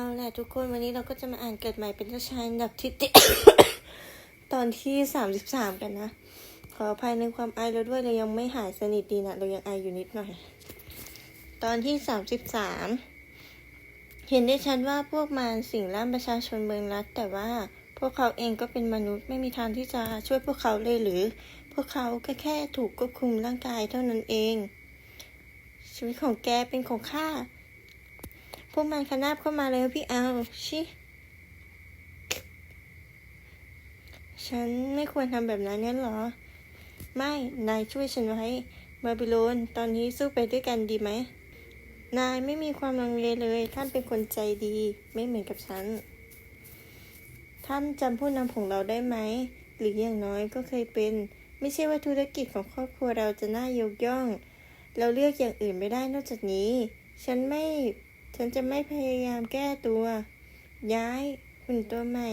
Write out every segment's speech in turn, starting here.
เอาแหละทุกคนวันนี้เราก็จะมาอ่านเกิดใหม่เป็นเจ้าชายอันดับที่ตอนที่สามสิบสามกันนะ ขออภัยในความอายเราด้วยเรายังไม่หายสนิทดีนะเรายังอายอยู่นิดหน่อย ตอนที่สามสิบสามเห็นได้ชัดว่าพวกมารสิ่งล่ามประชาชนเมืองรัฐ แต่ว่าพวกเขาเองก็เป็นมนุษย์ไม่มีทางที่จะช่วยพวกเขาเลยหรือ พวกเขาก็แค่ถูกควบคุมร่างกายเท่านั้นเอง ชีวิตของแกเป็นของข้า วกมันขนาบเข้ามาเลยพี่เอาชิฉันไม่ควรทำแบบนั้นงั้นหรอ ไม่ นายช่วยฉันไว้บาบิโลน ตอนนี้สู้ไปด้วยกันดีไหม นายไม่มีความลังเลเลย ท่านเป็นคนใจดี ไม่เหมือนกับฉัน ท่านจำผู้นำของเราได้ไหม หรืออย่างน้อยก็เคยเป็น ไม่ใช่ว่าธุรกิจของครอบครัวเราจะน่ายกย่อง เราเลือกอย่างอื่นไม่ได้นอกจากนี้ ฉันไม่ ฉันจะไม่พยายามแก้ตัว ย้ายหุ่นตัวใหม่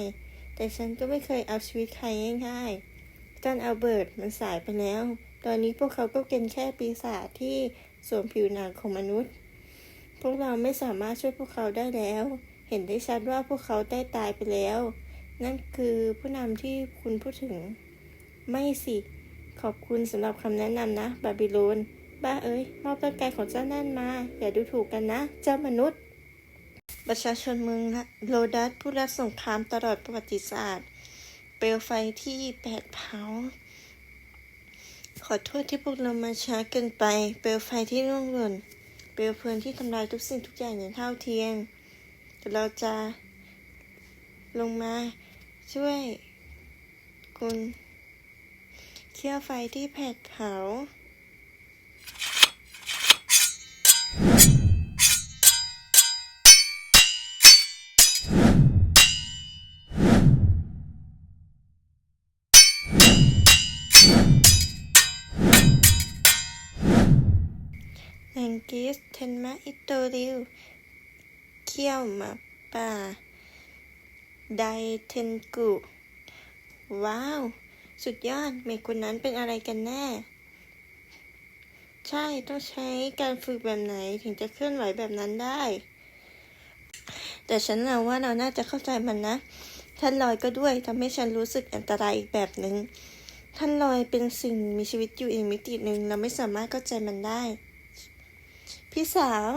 แต่ฉันก็ไม่เคยเอาชีวิตใครง่ายๆท่านอัลเบิร์ตมันสายไปแล้ว ตอนนี้พวกเขาก็เป็นแค่ปีศาจที่สวมผิวหนังของมนุษย์ พวกเราไม่สามารถช่วยพวกเขาได้แล้ว เห็นได้ชัดว่าพวกเขาได้ตายไปแล้ว นั่นคือผู้นำที่คุณพูดถึง ไม่สิ ขอบคุณสำหรับคำแนะนำนะ บาบิโลน บ้าเอ้ยมอบร่างกายของเจ้านั่นมา อย่าดูถูกกันนะ เจ้ามนุษย์ ประชาชนเมืองโลดัสผู้รับสงครามตลอดประวัติศาสตร์ เปลวไฟที่แผดเผา ขอโทษที่พวกเรามาช้าเกินไป เปลวไฟที่ร่วงหล่น เปลวเพลิงที่ทำลายทุกสิ่งทุกอย่างอย่างเท่าเทียมแต่เราจะลงมาช่วยคุณเคี่ยวไฟที่แผดเผา กิสเทนมาอิโตริวเคี่ยวมาป่า ไดเทนกุ ว้าว สุดยอดเมฆคนนั้นเป็นอะไรกันแน่ ใช่ต้องใช้การฝึกแบบไหนถึงจะเคลื่อนไหวแบบนั้นได้ แต่ฉันเราว่าเราน่าจะเข้าใจมันนะ ท่านลอยก็ด้วยทำให้ฉันรู้สึกอันตรายอีกแบบหนึง่งท่านลอยเป็นสิ่งมีชีวิตอยู่อีกมิติหนึ่งเราไม่สามารถเข้าใจมันได้ พี่สาว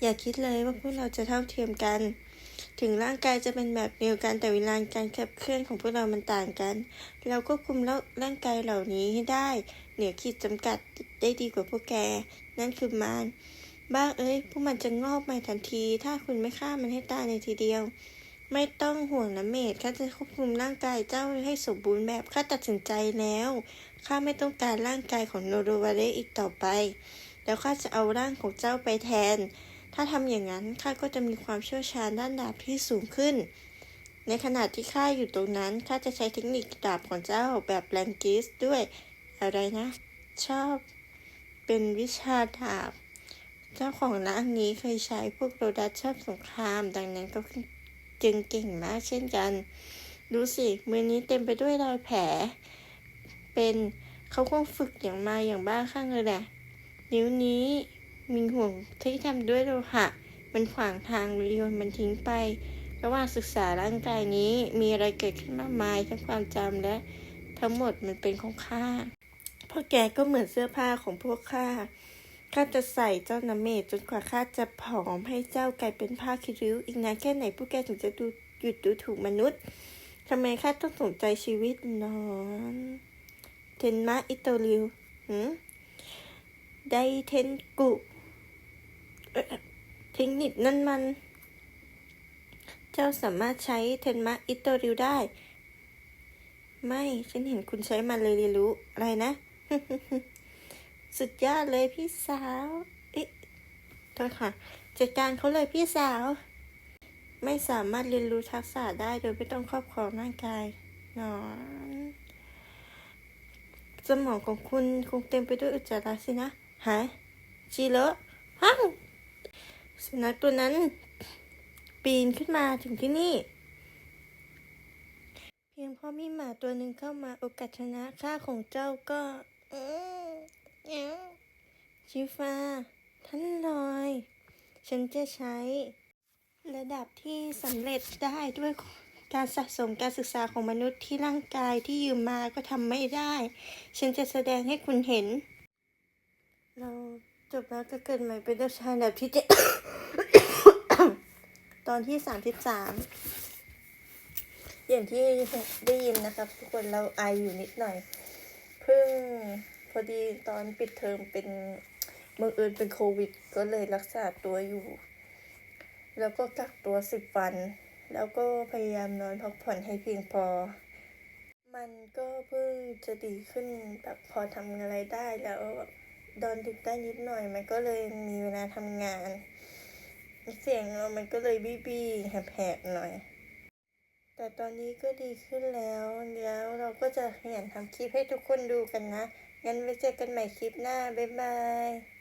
อย่าคิดเลยว่าพวกเราจะเท่าเทียมกัน ถึงร่างกายจะเป็นแบบเดียวกันแต่เวลาการขับเคลื่อนของพวกเรามันต่างกัน เราก็คุมร่างกายเหล่านี้ให้ได้ เหนือขีดจำกัดได้ดีกว่าพวกแก นั่นคือมารบ้าเอ้ย พวกมันจะงอกใหม่ทันที ถ้าคุณไม่ฆ่ามันให้ตายในทีเดียว ไม่ต้องห่วงนะเมดข้าจะควบคุมร่างกายเจ้าให้สมบูรณ์แบบข้าตัดสินใจแล้ว ข้าไม่ต้องการร่างกายของโนโรวาเรอีกต่อไป แล้วข้าจะเอาร่างของเจ้าไปแทน ถ้าทำอย่างนั้นข้าก็จะมีความเชี่ยวชาญด้านดาบที่สูงขึ้น ในขณะที่ข้าอยู่ตรงนั้นข้าจะใช้เทคนิคดาบของเจ้าแบบแรงกิสด้วย อะไรนะ ชอบเป็นวิชาดาบ เจ้าของร้านนี้เคยใช้พวกโรดัสชอบสงคราม ดังนั้นก็จึงเก่งมากเช่นกัน ดูสิ มือนี้เต็มไปด้วยรอยแผล เป็นเขาคงฝึกอย่างมาอย่างบ้าคลั่งเลยแหละ นิ้วนี้มีห่วงที่ทำด้วยโลหะ มันขวางทางโยนมันทิ้งไประหว่างศึกษาร่างกายนี้มีอะไรเกิดขึ้นมากมายทั้งความจำและ ทั้งหมดมันเป็นของข้าพวกแกก็เหมือนเสื้อผ้าของพวกข้าข้าจะใส่เจ้าน้ำเมจจนกว่าข้าจะผอมให้เจ้ากลายเป็นผ้าคิริ้ว อีกนานแค่ไหนพวกแกถึงจะดูหยุดดูถูกมนุษย์ทำไมข้าต้องสนใจชีวิตนอน เทนมะอิโตริวหืม ไดเทนกุเทคนิคนั่นมัน เจ้าสามารถใช้เทนมะอิโตริวได้ ไม่ ฉันเห็นคุณใช้มันเลยเรียนรู้ อะไรนะ สุดยอดเลยพี่สาว เอ๊ะโทษค่ะ จัดการเขาเลยพี่สาว ไม่สามารถเรียนรู้ทักษะได้โดยไม่ต้องครอบครองร่างกายหนอนสมองของคุณคงเต็มไปด้วยอุจจาระสินะ ฮะจีโร่ฮังสุนัขตัวนั้น ปีนขึ้นมาถึงที่นี่ เพียงพราะมีหมาตัวหนึ่งเข้ามาโอกาสชนะค่าของเจ้าก็อชิฟ้าท่านลอย ฉันจะใช้ ระดับที่สำเร็จได้ด้วยการสะสมการศึกษาของมนุษย์ที่ร่างกายที่ยืมมาก็ทำไม่ได้ ฉันจะแสดงให้คุณเห็น เราจบแล้วก็เกิดใหม่เป็นเด็กชายระดับที่เจ็ดตอนที่สามสิบสามอย่างที่ได้ยินนะครับ ทุกคนเราไออยู่นิดหน่อย เพิ่งพอดีตอนปิดเทอมเป็นมืออื่นเป็นโควิด ก็เลยรักษาตัวอยู่ แล้วก็กักตัวสิบวัน แล้วก็พยายามนอนพักผ่อนให้เพียงพอ มันก็เพิ่งจะดีขึ้นแบบพอทำอะไรได้แล้วแบบ ดอนดึกได้นิดหน่อย มันก็เลยมีเวลาทำงาน เสียงเรามันก็เลยบี้บี้ๆแหบๆหน่อย แต่ตอนนี้ก็ดีขึ้นแล้วแล้วเราก็จะขยันทำคลิปให้ทุกคนดูกันนะ งั้นไว้เจอกันใหม่คลิปหน้า บ๊ายบาย